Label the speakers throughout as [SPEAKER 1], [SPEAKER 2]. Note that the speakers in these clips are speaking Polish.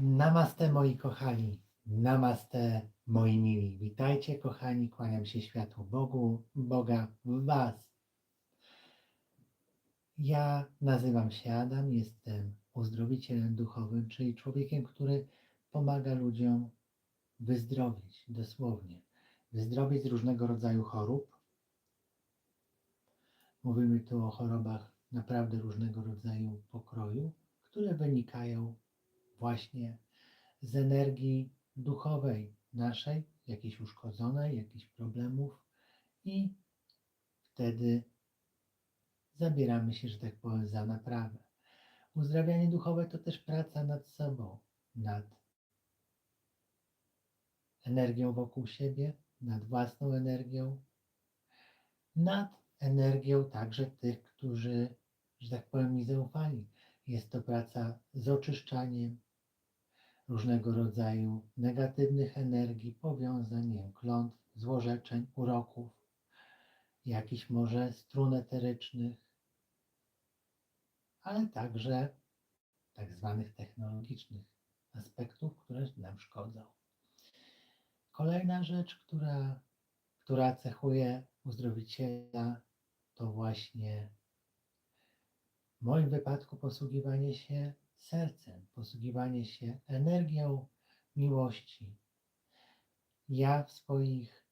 [SPEAKER 1] Namaste moi kochani, namaste moi mili. Witajcie kochani, kłaniam się światłu Bogu, Boga w Was. Ja nazywam się Adam, jestem uzdrowicielem duchowym, czyli człowiekiem, który pomaga ludziom wyzdrowieć, dosłownie. Wyzdrowieć z różnego rodzaju chorób. Mówimy tu o chorobach naprawdę różnego rodzaju pokroju, które wynikają właśnie z energii duchowej naszej, jakiejś uszkodzonej, jakichś problemów i wtedy zabieramy się, że tak powiem, za naprawę. Uzdrawianie duchowe to też praca nad sobą, nad energią wokół siebie, nad własną energią, nad energią także tych, którzy, że tak powiem, mi zaufali. Jest to praca z oczyszczaniem różnego rodzaju negatywnych energii, powiązań, nie wiem, klątw, złorzeczeń, uroków, jakichś może strun eterycznych, ale także tak zwanych technologicznych aspektów, które nam szkodzą. Kolejna rzecz, która, która cechuje uzdrowiciela, to właśnie w moim wypadku posługiwanie się sercem, posługiwanie się energią miłości. Ja w swoich,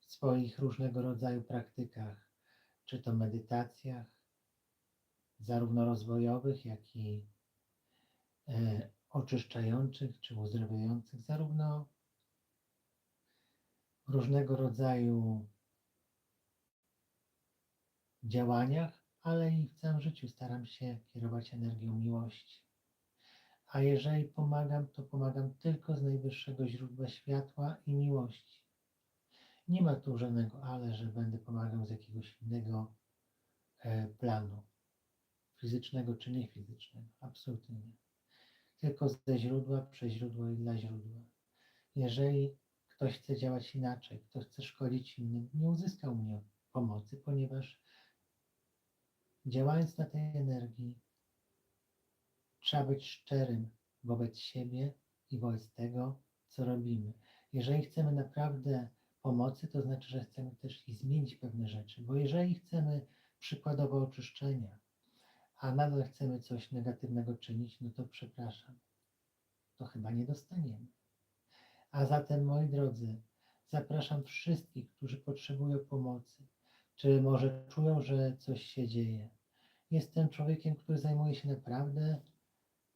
[SPEAKER 1] w swoich różnego rodzaju praktykach, czy to medytacjach, zarówno rozwojowych, jak i e, oczyszczających, czy uzdrawiających, zarówno różnego rodzaju działaniach, ale i w całym życiu staram się kierować energią miłości. A jeżeli pomagam, to pomagam tylko z najwyższego źródła światła i miłości. Nie ma tu żadnego ale, że będę pomagał z jakiegoś innego e, planu, fizycznego czy niefizycznego. Absolutnie nie. Tylko ze źródła, przez źródło i dla źródła. Jeżeli ktoś chce działać inaczej, kto chce szkodzić innym, nie uzyskał mnie pomocy, ponieważ Działając na tej energii, trzeba być szczerym wobec siebie i wobec tego, co robimy. Jeżeli chcemy naprawdę pomocy, to znaczy, że chcemy też i zmienić pewne rzeczy, bo jeżeli chcemy przykładowo oczyszczenia, a nadal chcemy coś negatywnego czynić, no to przepraszam, to chyba nie dostaniemy. A zatem, moi drodzy, zapraszam wszystkich, którzy potrzebują pomocy, czy może czują, że coś się dzieje. Jestem człowiekiem, który zajmuje się naprawdę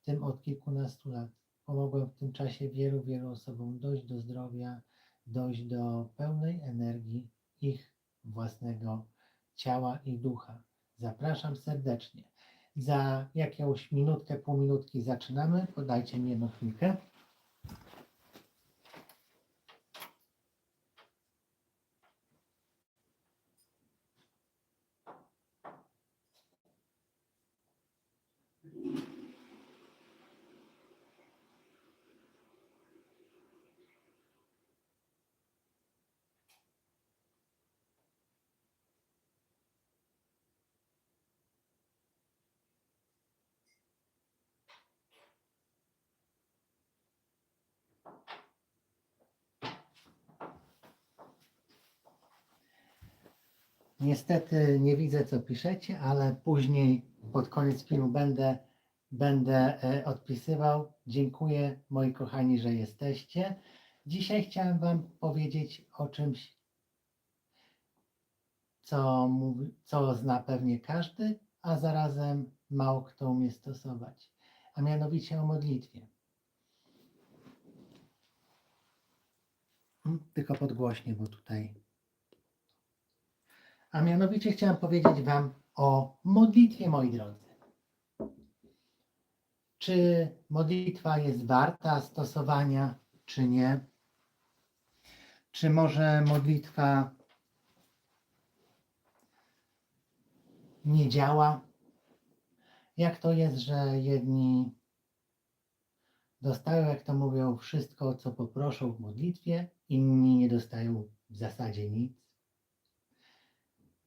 [SPEAKER 1] tym od kilkunastu lat. Pomogłem w tym czasie wielu, wielu osobom dojść do zdrowia, dojść do pełnej energii ich własnego ciała i ducha. Zapraszam serdecznie. Za jakąś minutkę, pół minutki zaczynamy. Podajcie mi jedną chwilkę. Niestety nie widzę, co piszecie, ale później pod koniec filmu będę, będę e, odpisywał. Dziękuję, moi kochani, że jesteście. Dzisiaj chciałem Wam powiedzieć o czymś, co, mówi, co zna pewnie każdy, a zarazem mało kto umie stosować, a mianowicie o modlitwie. Mm, Tylko podgłośnie, bo tutaj a mianowicie chciałem powiedzieć Wam o modlitwie, moi drodzy. Czy modlitwa jest warta stosowania, czy nie? Czy może modlitwa nie działa? Jak to jest, że jedni dostają, jak to mówią, wszystko, co poproszą w modlitwie, inni nie dostają w zasadzie nic?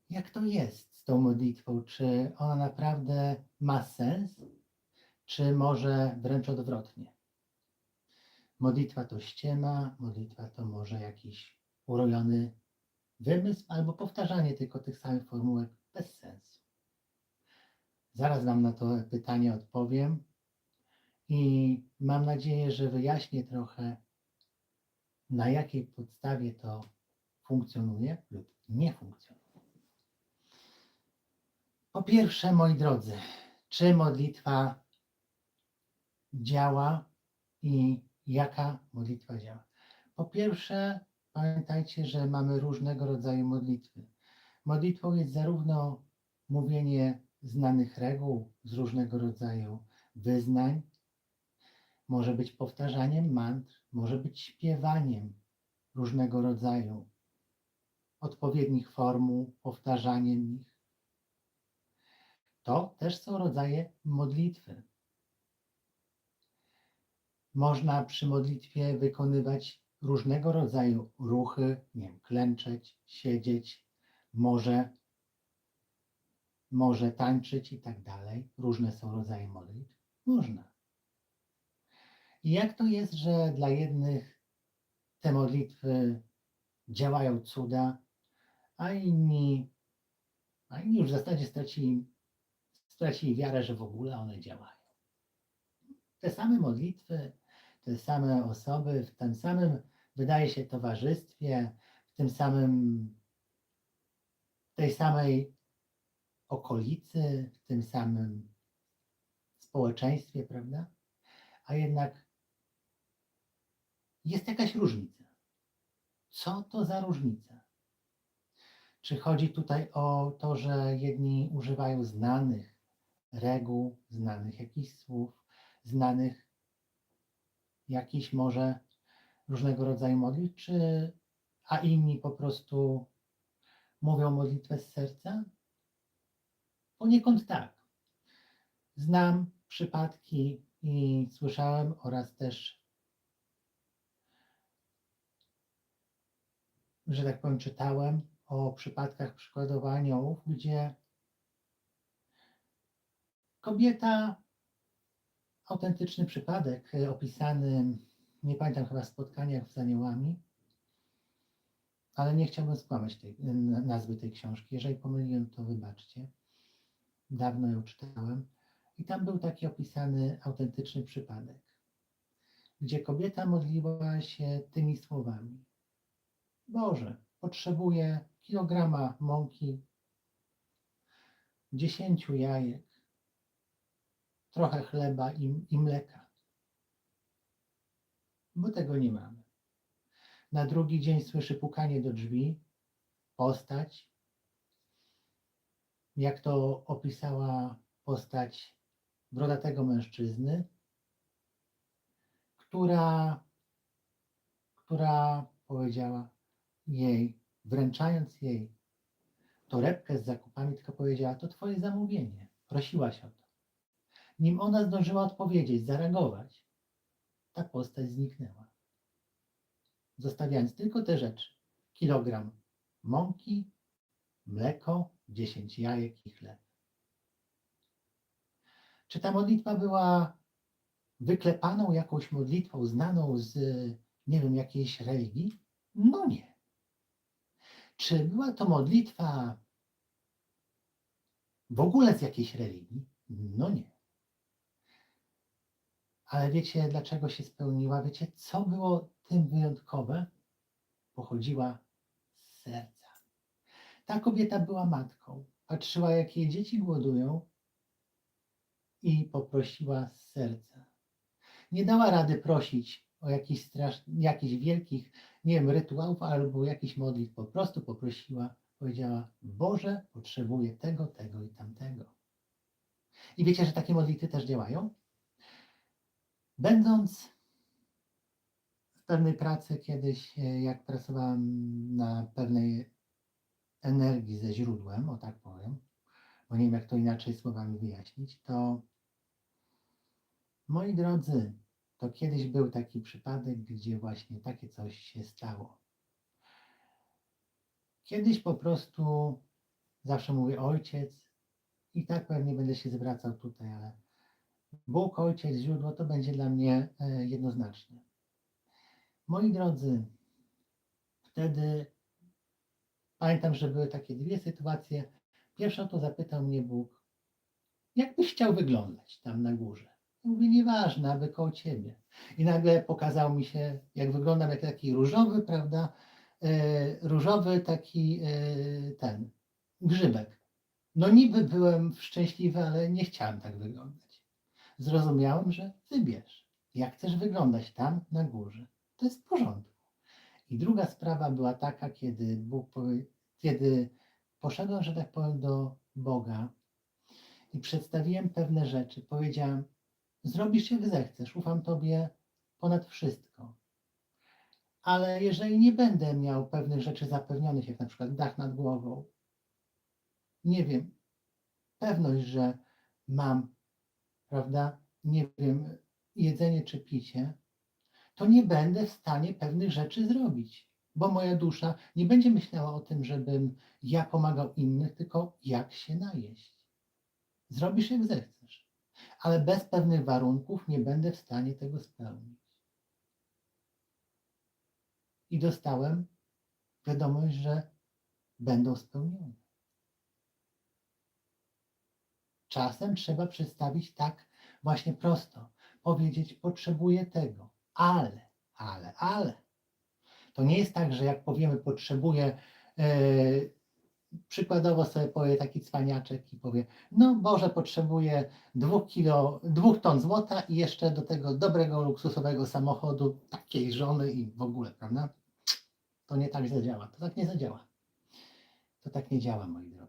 [SPEAKER 1] Jak to jest z tą modlitwą? Czy ona naprawdę ma sens? Czy może wręcz odwrotnie? modlitwa to ściema, modlitwa to może jakiś urojony wymysł albo powtarzanie tylko tych samych formułek bez sensu. Zaraz Wam na to pytanie odpowiem i mam nadzieję, że wyjaśnię trochę, na jakiej podstawie to funkcjonuje lub nie funkcjonuje. Po pierwsze, moi drodzy, czy modlitwa działa i jaka modlitwa działa? Po pierwsze, pamiętajcie, że mamy różnego rodzaju modlitwy. Modlitwą jest zarówno mówienie znanych reguł z różnego rodzaju wyznań, może być powtarzaniem mantr, może być śpiewaniem różnego rodzaju odpowiednich formuł, powtarzaniem ich. To też są rodzaje modlitwy. Można przy modlitwie wykonywać różnego rodzaju ruchy, nie wiem, klęczeć, siedzieć, może, może tańczyć i tak dalej. Różne są rodzaje modlitw. Można. I jak to jest, że dla jednych te modlitwy działają cuda, a inni, a inni już w zasadzie stracili, stracili wiarę, że w ogóle one działają. Te same modlitwy, te same osoby w tym samym, wydaje się, towarzystwie, w tym samym, tej samej okolicy, w tym samym społeczeństwie, prawda? A jednak jest jakaś różnica. Co to za różnica? Czy chodzi tutaj o to, że jedni używają znanych reguł, znanych jakichś słów, znanych jakichś może różnego rodzaju modlitw, czy, a inni po prostu mówią modlitwę z serca? Poniekąd tak. Znam przypadki i słyszałem oraz też, że tak powiem, czytałem o przypadkach przykładowo aniołów, gdzie kobieta, autentyczny przypadek y, opisany, nie pamiętam chyba spotkaniach z aniołami, ale nie chciałbym skłamać tej, nazwy tej książki. Jeżeli pomyliłem, to wybaczcie. Dawno ją czytałem. I tam był taki opisany autentyczny przypadek, gdzie kobieta modliła się tymi słowami. Boże, potrzebuję kilograma mąki, dziesięciu jajek, trochę chleba i, i mleka. Bo tego nie mamy. Na drugi dzień słyszy pukanie do drzwi, postać, jak to opisała postać brodatego mężczyzny, która, która powiedziała jej, wręczając jej torebkę z zakupami, tylko powiedziała, to twoje zamówienie. Prosiłaś o to. Nim ona zdążyła odpowiedzieć, zareagować, ta postać zniknęła. Zostawiając tylko te rzeczy. Kilogram mąki, mleko, 10 jajek i chleb. Czy ta modlitwa była wyklepaną jakąś modlitwą znaną z, nie wiem, jakiejś religii? No nie. Czy była to modlitwa w ogóle z jakiejś religii? No nie. Ale wiecie, dlaczego się spełniła? Wiecie, co było tym wyjątkowe? Pochodziła z serca. Ta kobieta była matką. Patrzyła, jak jej dzieci głodują i poprosiła z serca. Nie dała rady prosić o jakichś, strasz, jakichś wielkich, nie wiem, rytuałów albo jakichś modlitw. Po prostu poprosiła, powiedziała: Boże, potrzebuję tego, tego i tamtego. I wiecie, że takie modlitwy też działają? Będąc w pewnej pracy kiedyś, e, jak pracowałem na pewnej energii ze źródłem, o tak powiem, bo nie wiem, jak to inaczej słowami wyjaśnić, to moi drodzy, to kiedyś był taki przypadek, gdzie właśnie takie coś się stało. Kiedyś po prostu, zawsze mówię ojciec, i tak pewnie będę się zwracał tutaj, ale Bóg, ojciec, źródło to będzie dla mnie e, jednoznaczne. Moi drodzy, wtedy pamiętam, że były takie dwie sytuacje. Pierwszą to zapytał mnie Bóg, jak byś chciał wyglądać tam na górze? Ja Mówię, nieważne, aby koło ciebie. I nagle pokazał mi się, jak wyglądam, jak taki różowy, prawda? E, różowy taki e, ten grzybek. No niby byłem szczęśliwy, ale nie chciałem tak wyglądać. Zrozumiałem, że wybierz, jak chcesz wyglądać tam na górze. To jest w porządku. I druga sprawa była taka, kiedy Bóg kiedy poszedłem, że tak powiem, do Boga i przedstawiłem pewne rzeczy, powiedziałem, zrobisz jak zechcesz, ufam Tobie ponad wszystko. Ale jeżeli nie będę miał pewnych rzeczy zapewnionych, jak na przykład dach nad głową, nie wiem, pewność, że mam, prawda, nie wiem, jedzenie czy picie, to nie będę w stanie pewnych rzeczy zrobić, bo moja dusza nie będzie myślała o tym, żebym ja pomagał innych, tylko jak się najeść. Zrobisz jak zechcesz, ale bez pewnych warunków nie będę w stanie tego spełnić. I dostałem wiadomość, że będą spełnione. Czasem trzeba przedstawić tak właśnie prosto, powiedzieć: Potrzebuję tego, ale, ale, ale. To nie jest tak, że jak powiemy, potrzebuję, yy, przykładowo sobie powie taki cwaniaczek i powie: No, Boże, potrzebuję dwóch kilo, dwóch ton złota i jeszcze do tego dobrego, luksusowego samochodu, takiej żony i w ogóle, prawda? To nie tak zadziała. To tak nie zadziała. To tak nie działa, moi drodzy.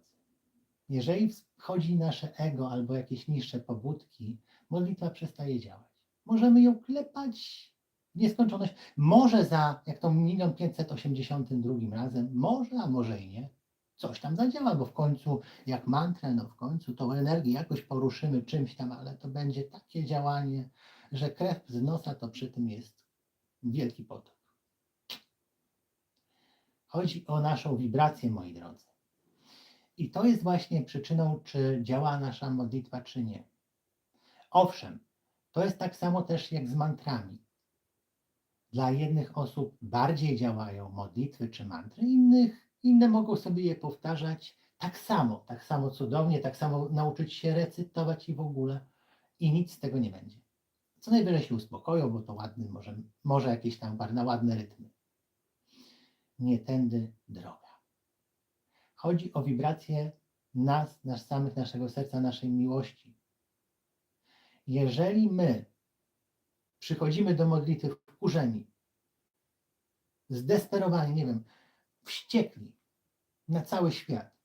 [SPEAKER 1] Jeżeli wchodzi nasze ego albo jakieś niższe pobudki, modlitwa przestaje działać. Możemy ją klepać w nieskończoność. Może za, jak to 1 582 razem, może, a może i nie, coś tam zadziała, bo w końcu, jak mantrę, no w końcu tą energię jakoś poruszymy czymś tam, ale to będzie takie działanie, że krew z nosa to przy tym jest wielki potok. Chodzi o naszą wibrację, moi drodzy. I to jest właśnie przyczyną, czy działa nasza modlitwa, czy nie. Owszem, to jest tak samo też jak z mantrami. Dla jednych osób bardziej działają modlitwy czy mantry, innych, inne mogą sobie je powtarzać tak samo, tak samo cudownie, tak samo nauczyć się recytować i w ogóle i nic z tego nie będzie. Co najwyżej się uspokoją, bo to ładny, może, może jakieś tam na ładne rytmy. Nie tędy droga. Chodzi o wibrację nas, nas samych, naszego serca, naszej miłości. Jeżeli my przychodzimy do modlitwy wkurzeni, zdesperowani, nie wiem, wściekli na cały świat,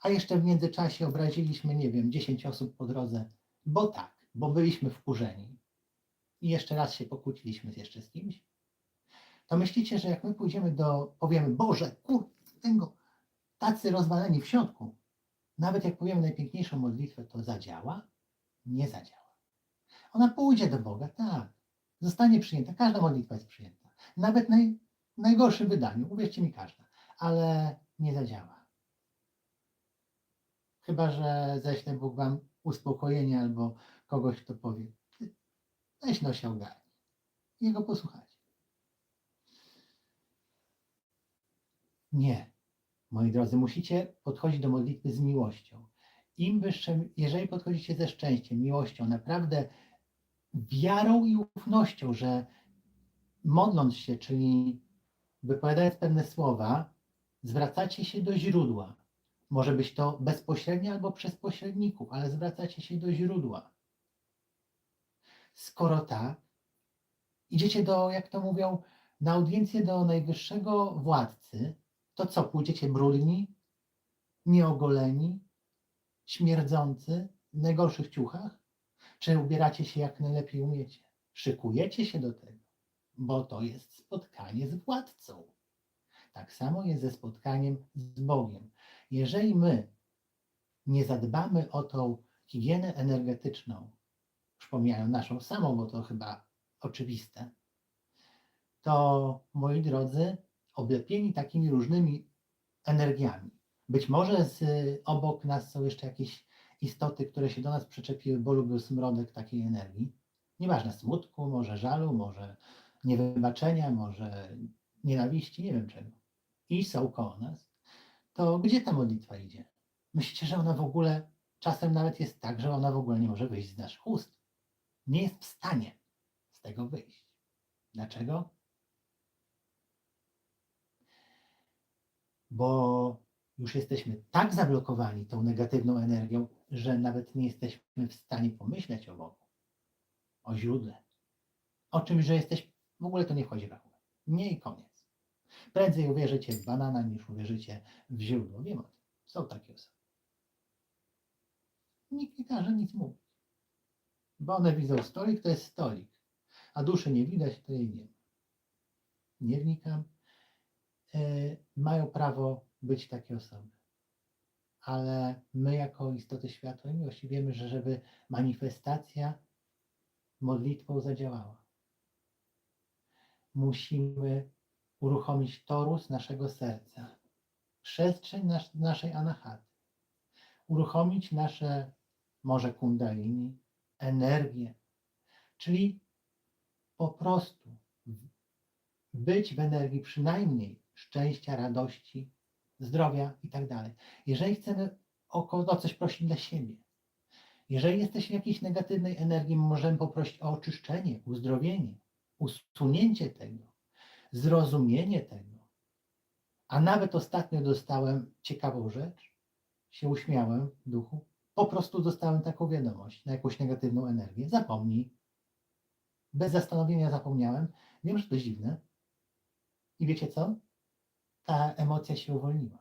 [SPEAKER 1] a jeszcze w międzyczasie obraziliśmy, nie wiem, 10 osób po drodze, bo tak, bo byliśmy wkurzeni i jeszcze raz się pokłóciliśmy jeszcze z kimś, to myślicie, że jak my pójdziemy do, powiemy, Boże, kur, tego, tacy rozwaleni w środku, nawet jak powiemy najpiękniejszą modlitwę, to zadziała? Nie zadziała. Ona pójdzie do Boga, tak. Zostanie przyjęta. Każda modlitwa jest przyjęta. Nawet naj, w najgorszym wydaniu, uwierzcie mi, każda. Ale nie zadziała. Chyba, że ześle Bóg wam uspokojenie albo kogoś, kto powie, "Ty, weź no się ogarnij. Jego posłuchajcie. Nie. Moi drodzy, musicie podchodzić do modlitwy z miłością. Im wyższe, jeżeli podchodzicie ze szczęściem, miłością, naprawdę wiarą i ufnością, że modląc się, czyli wypowiadając pewne słowa, zwracacie się do źródła. Może być to bezpośrednio albo przez pośredników, ale zwracacie się do źródła. Skoro tak, idziecie do, jak to mówią, na audiencję do najwyższego władcy, to co, pójdziecie brudni, nieogoleni, śmierdzący, w najgorszych ciuchach? Czy ubieracie się jak najlepiej umiecie? Szykujecie się do tego, bo to jest spotkanie z władcą. Tak samo jest ze spotkaniem z Bogiem. Jeżeli my nie zadbamy o tą higienę energetyczną, już pomijając naszą samą, bo to chyba oczywiste, to moi drodzy, oblepieni takimi różnymi energiami. Być może z, obok nas są jeszcze jakieś istoty, które się do nas przyczepiły, bo lubią smrodek takiej energii. Nieważne, smutku, może żalu, może niewybaczenia, może nienawiści, nie wiem czego, i są koło nas, to gdzie ta modlitwa idzie? Myślicie, że ona w ogóle, czasem nawet jest tak, że ona w ogóle nie może wyjść z naszych ust. Nie jest w stanie z tego wyjść. Dlaczego? Bo już jesteśmy tak zablokowani tą negatywną energią, że nawet nie jesteśmy w stanie pomyśleć o Bogu, o źródle, o czymś, że jesteś, w ogóle to nie wchodzi w rachubę. Nie i koniec. Prędzej uwierzycie w banana, niż uwierzycie w źródło. Wiem o tym. Są takie osoby. Nikt nie każe nic mówić. Bo one widzą stolik, to jest stolik. A duszy nie widać, to jej nie ma. Nie wnikam. E, mają prawo być takie osoby. Ale my, jako istoty światła i miłości, wiemy, że żeby manifestacja modlitwą zadziałała, musimy uruchomić torus naszego serca, przestrzeń nas, naszej anahaty, uruchomić nasze może kundalini, energię, czyli po prostu być w energii przynajmniej szczęścia, radości, zdrowia i tak dalej. Jeżeli chcemy o, coś prosić dla siebie, jeżeli jesteśmy w jakiejś negatywnej energii, możemy poprosić o oczyszczenie, uzdrowienie, usunięcie tego, zrozumienie tego. A nawet ostatnio dostałem ciekawą rzecz, się uśmiałem w duchu, po prostu dostałem taką wiadomość na jakąś negatywną energię. Zapomnij. Bez zastanowienia zapomniałem. Wiem, że to dziwne. I wiecie co? Ta emocja się uwolniła.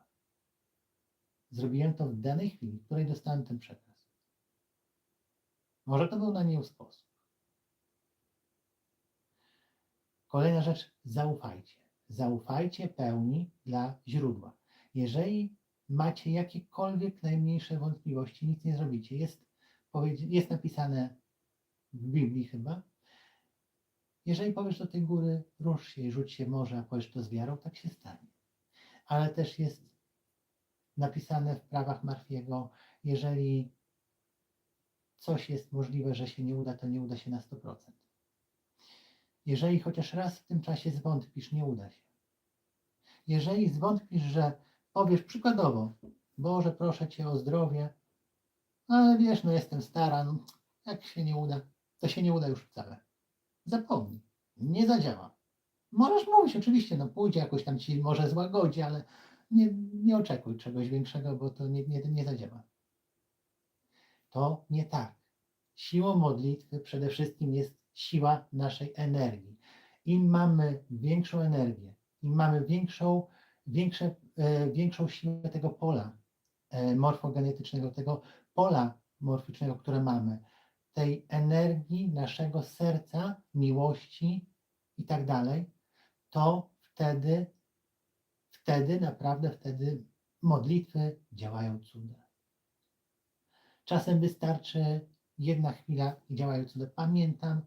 [SPEAKER 1] Zrobiłem to w danej chwili, w której dostałem ten przekaz. Może to był na nią sposób. Kolejna rzecz, zaufajcie. Zaufajcie pełni dla źródła. Jeżeli macie jakiekolwiek najmniejsze wątpliwości, nic nie zrobicie. Jest, jest napisane w Biblii chyba. Jeżeli powiesz do tej góry, rusz się i rzuć się może, a powiesz to z wiarą, tak się stanie. Ale też jest napisane w prawach Marfiego, jeżeli coś jest możliwe, że się nie uda, to nie uda się na 100%. Jeżeli chociaż raz w tym czasie zwątpisz, nie uda się. Jeżeli zwątpisz, że powiesz przykładowo, Boże, proszę Cię o zdrowie, ale wiesz, no jestem stara, no, jak się nie uda, to się nie uda już wcale. Zapomnij, nie zadziała. Możesz mówić, oczywiście, no pójdzie jakoś tam Ci może złagodzi, ale nie, nie oczekuj czegoś większego, bo to nie, nie, nie zadziała. To nie tak. Siłą modlitwy przede wszystkim jest siła naszej energii. Im mamy większą energię, im mamy większą, większe, e, większą siłę tego pola e, morfogenetycznego, tego pola morficznego, które mamy, tej energii naszego serca, miłości i tak dalej, to wtedy, wtedy, naprawdę wtedy modlitwy działają cuda. Czasem wystarczy jedna chwila i działają cuda. Pamiętam,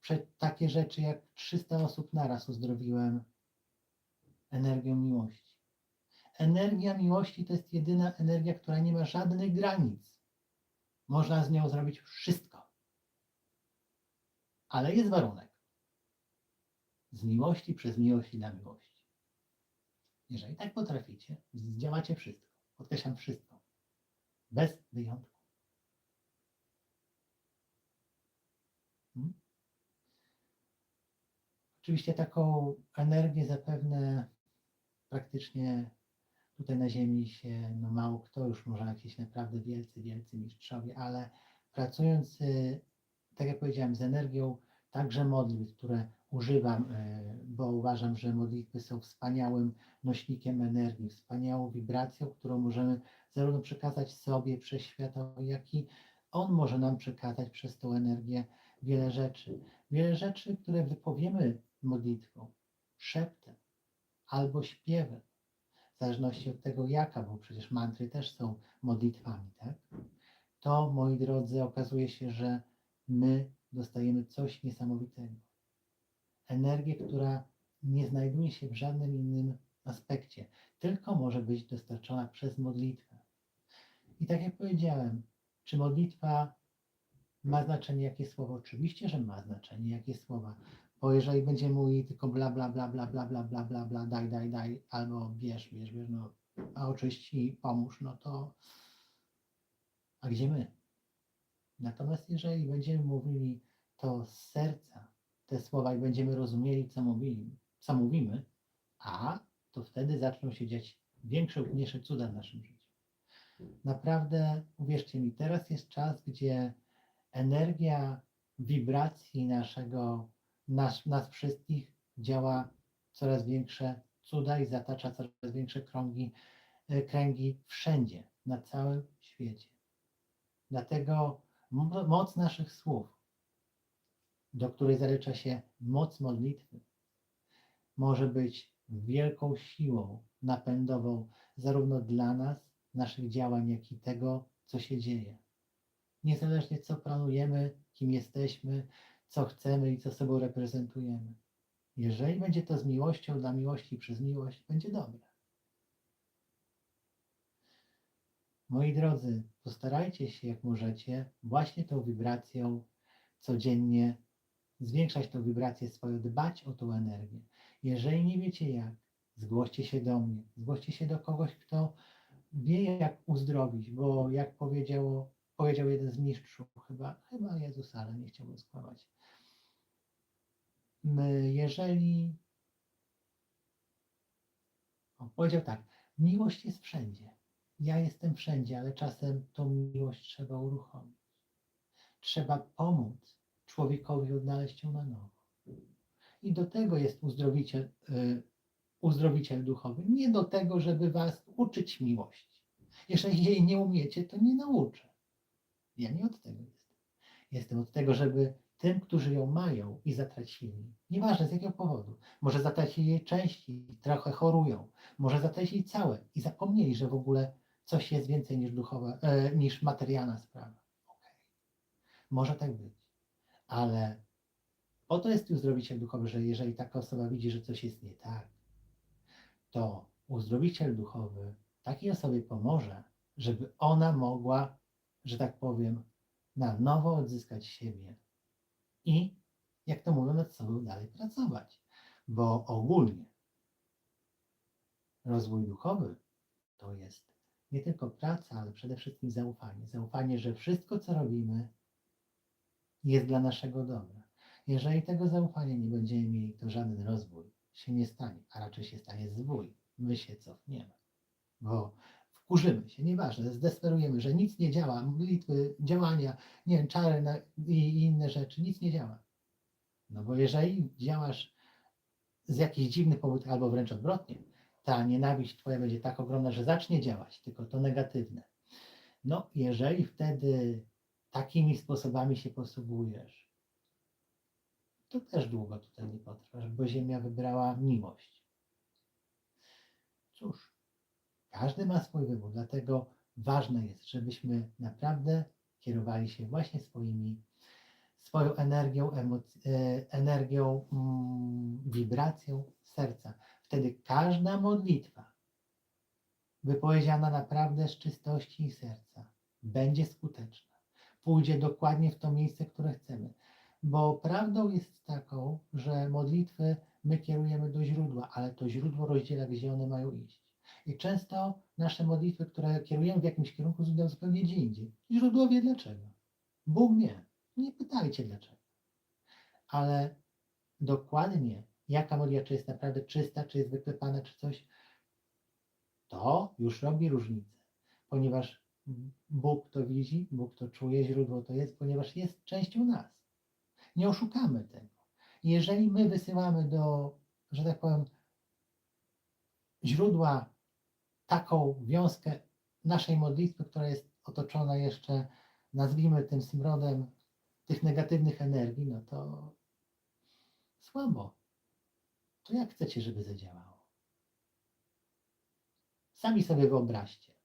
[SPEAKER 1] przed takie rzeczy jak 300 osób naraz uzdrowiłem energią miłości. Energia miłości to jest jedyna energia, która nie ma żadnych granic. Można z nią zrobić wszystko. Ale jest warunek. Z miłości przez miłość i dla miłości. Jeżeli tak potraficie, zdziałacie wszystko. Podkreślam wszystko. Bez wyjątku. Hmm? Oczywiście taką energię zapewne praktycznie tutaj na Ziemi się no mało kto już może jakieś naprawdę wielcy, wielcy mistrzowie, ale pracując, tak jak powiedziałem, z energią także modlitw, które używam, y, bo uważam, że modlitwy są wspaniałym nośnikiem energii, wspaniałą wibracją, którą możemy zarówno przekazać sobie przez światowi, jak i on może nam przekazać przez tą energię wiele rzeczy. Wiele rzeczy, które wypowiemy modlitwą, szeptem albo śpiewem, w zależności od tego jaka, bo przecież mantry też są modlitwami, tak? To, moi drodzy, okazuje się, że my dostajemy coś niesamowitego. Energię, która nie znajduje się w żadnym innym aspekcie, tylko może być dostarczona przez modlitwę. I tak jak powiedziałem, czy modlitwa ma znaczenie jakie słowo? Oczywiście, że ma znaczenie jakie słowa Bo jeżeli będziemy mówili tylko bla, bla, bla, bla, bla, bla, bla, bla, bla, daj, daj, daj, albo bierz, bierz, bierz, no, a oczyści, pomóż, no to a gdzie my? Natomiast jeżeli będziemy mówili to z serca, te słowa i będziemy rozumieli, co mówili, co mówimy, a to wtedy zaczną się dziać większe lub mniejsze cuda w naszym życiu. Naprawdę, uwierzcie mi, teraz jest czas, gdzie energia wibracji naszego, nas, nas wszystkich działa coraz większe cuda i zatacza coraz większe krągi, e, kręgi wszędzie, na całym świecie. Dlatego mo- moc naszych słów, do której zalicza się moc modlitwy, może być wielką siłą napędową zarówno dla nas, naszych działań, jak i tego, co się dzieje. Niezależnie co planujemy, kim jesteśmy, co chcemy i co sobą reprezentujemy. Jeżeli będzie to z miłością dla miłości przez miłość, będzie dobre. Moi drodzy, postarajcie się jak możecie właśnie tą wibracją codziennie zwiększać tą wibrację swoją, dbać o tą energię. Jeżeli nie wiecie jak, zgłoście się do mnie, zgłoście się do kogoś, kto wie jak uzdrowić, bo jak powiedział, powiedział jeden z mistrzów, chyba, chyba Jezus, ale nie chciałbym skłamać. Jeżeli o, powiedział tak, miłość jest wszędzie. Ja jestem wszędzie, ale czasem tą miłość trzeba uruchomić. Trzeba pomóc człowiekowi odnaleźć ją na nowo. I do tego jest uzdrowiciel, y, uzdrowiciel duchowy. Nie do tego, żeby was uczyć miłości. Jeżeli jej nie umiecie, to nie nauczę. Ja nie od tego jestem. Jestem od tego, żeby tym, którzy ją mają i zatracili, nieważne z jakiego powodu, może zatracili jej części, trochę chorują, może zatracili całe i zapomnieli, że w ogóle coś jest więcej niż duchowa, e, niż materialna sprawa. Okej. Może tak być, ale po to jest uzdrowiciel duchowy, że jeżeli taka osoba widzi, że coś jest nie tak, to uzdrowiciel duchowy takiej osobie pomoże, żeby ona mogła, że tak powiem, na nowo odzyskać siebie i, jak to mówią, nad sobą dalej pracować. Bo ogólnie rozwój duchowy to jest nie tylko praca, ale przede wszystkim zaufanie. Zaufanie, że wszystko, co robimy, jest dla naszego dobra. Jeżeli tego zaufania nie będziemy mieli, to żaden rozwój się nie stanie, a raczej się stanie zwój. My się cofniemy, bo wkurzymy się, nieważne, zdesperujemy, że nic nie działa, modlitwy, działania, nie wiem, czary na, i inne rzeczy, nic nie działa. No bo jeżeli działasz z jakichś dziwnych powodów, albo wręcz odwrotnie, ta nienawiść twoja będzie tak ogromna, że zacznie działać, tylko to negatywne. No, jeżeli wtedy takimi sposobami się posługujesz, to też długo tutaj nie potrwasz, bo Ziemia wybrała miłość. Cóż, każdy ma swój wybór, dlatego ważne jest, żebyśmy naprawdę kierowali się właśnie swoimi, swoją energią, emoc- e, energią, mm, wibracją serca. Wtedy każda modlitwa wypowiedziana naprawdę z czystości serca będzie skuteczna. Pójdzie dokładnie w to miejsce, które chcemy. Bo prawdą jest taką, że modlitwy my kierujemy do źródła, ale to źródło rozdziela, gdzie one mają iść. I często nasze modlitwy, które kierujemy w jakimś kierunku, idą zupełnie gdzie indziej. Źródło wie dlaczego. Bóg wie. Nie pytajcie dlaczego. Ale dokładnie, jaka modlitwa, czy jest naprawdę czysta, czy jest wyklepana, czy coś, to już robi różnicę. Ponieważ Bóg to widzi, Bóg to czuje, źródło to jest, ponieważ jest częścią nas. Nie oszukamy tego. Jeżeli my wysyłamy do, że tak powiem, źródła taką wiązkę naszej modlitwy, która jest otoczona jeszcze, nazwijmy tym smrodem tych negatywnych energii, no to słabo. To jak chcecie, żeby zadziałało? Sami sobie wyobraźcie,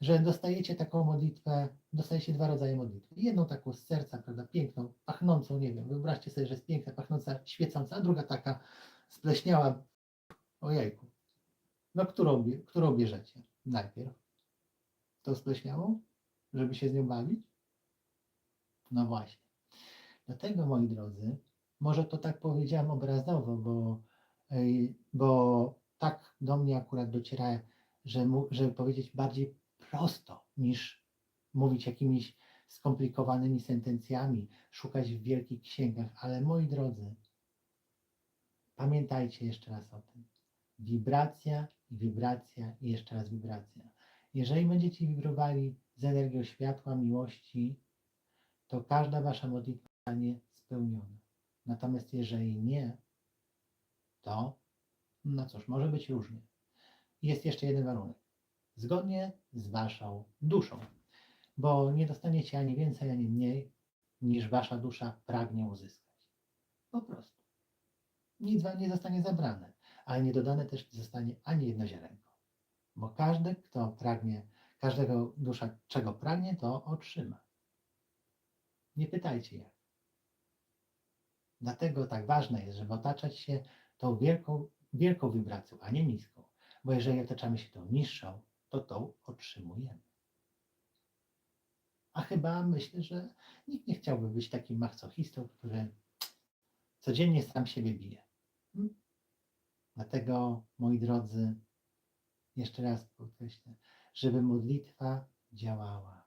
[SPEAKER 1] że dostajecie taką modlitwę, dostajecie dwa rodzaje modlitwy. Jedną taką z serca, prawda, piękną, pachnącą, nie wiem, wyobraźcie sobie, że jest piękna, pachnąca, świecąca, a druga taka spleśniała, ojejku. No, którą, którą bierzecie najpierw? Tą spleśniałą, żeby się z nią bawić? No właśnie. Dlatego, moi drodzy, Może to tak powiedziałem obrazowo, bo, bo tak do mnie akurat dociera, że, mu, żeby powiedzieć bardziej prosto niż mówić jakimiś skomplikowanymi sentencjami, szukać w wielkich księgach. Ale moi drodzy, pamiętajcie jeszcze raz o tym. Wibracja i wibracja i jeszcze raz wibracja. Jeżeli będziecie wibrowali z energią światła, miłości, to każda wasza modlitwa zostanie spełniona. Natomiast jeżeli nie, to no cóż, może być różnie. Jest jeszcze jeden warunek. Zgodnie z waszą duszą, bo nie dostaniecie ani więcej, ani mniej, niż wasza dusza pragnie uzyskać. Po prostu. Nic wam nie zostanie zabrane, ale nie dodane też nie zostanie ani jedno ziarenko. Bo każdy, kto pragnie, każdego dusza czego pragnie, to otrzyma. Nie pytajcie jak. Dlatego tak ważne jest, żeby otaczać się tą wielką, wielką wibracją, a nie niską. Bo jeżeli otaczamy się tą niższą, to tą otrzymujemy. A chyba myślę, że nikt nie chciałby być takim machochistą, który codziennie sam siebie bije. Hmm? Dlatego, moi drodzy, jeszcze raz podkreślę, żeby modlitwa działała.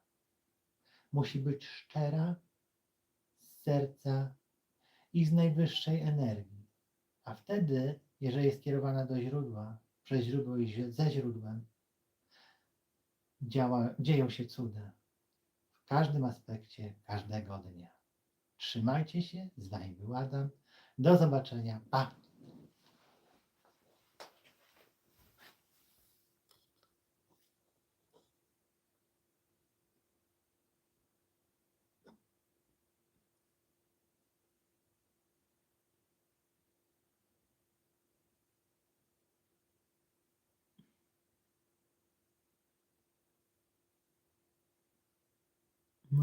[SPEAKER 1] Musi być szczera, z serca i z najwyższej energii. A wtedy, jeżeli jest kierowana do źródła, przez źródło i ze źródłem, działa, dzieją się cuda. W każdym aspekcie, każdego dnia. Trzymajcie się, z Wami był Adam. Do zobaczenia. Pa!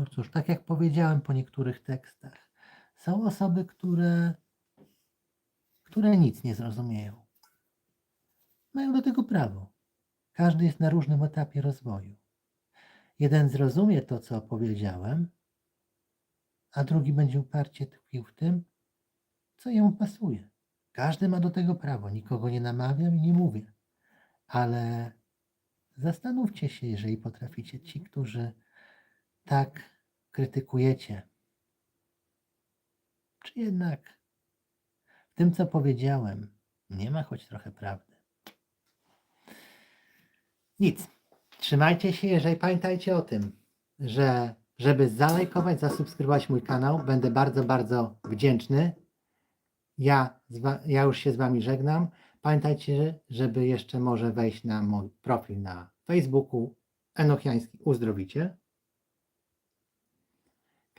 [SPEAKER 1] No cóż, tak jak powiedziałem po niektórych tekstach, są osoby, które, które nic nie zrozumieją. Mają do tego prawo. Każdy jest na różnym etapie rozwoju. Jeden zrozumie to, co powiedziałem, a drugi będzie uparcie tkwił w tym, co jemu pasuje. Każdy ma do tego prawo, nikogo nie namawiam i nie mówię. Ale zastanówcie się, jeżeli potraficie, ci, którzy tak krytykujecie, czy jednak w tym, co powiedziałem, nie ma choć trochę prawdy. Nic. Trzymajcie się, jeżeli pamiętajcie o tym, że żeby zalajkować, zasubskrybować mój kanał, będę bardzo, bardzo wdzięczny. Ja, ja już się z Wami żegnam. Pamiętajcie, żeby jeszcze może wejść na mój profil na Facebooku Enochiański Uzdrowicie.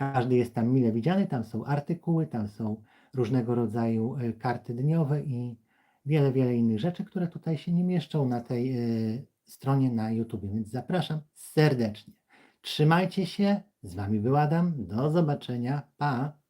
[SPEAKER 1] Każdy jest tam mile widziany, tam są artykuły, tam są różnego rodzaju e, karty dniowe i wiele, wiele innych rzeczy, które tutaj się nie mieszczą na tej e, stronie na YouTube, więc zapraszam serdecznie. Trzymajcie się, z Wami był Adam, do zobaczenia, pa!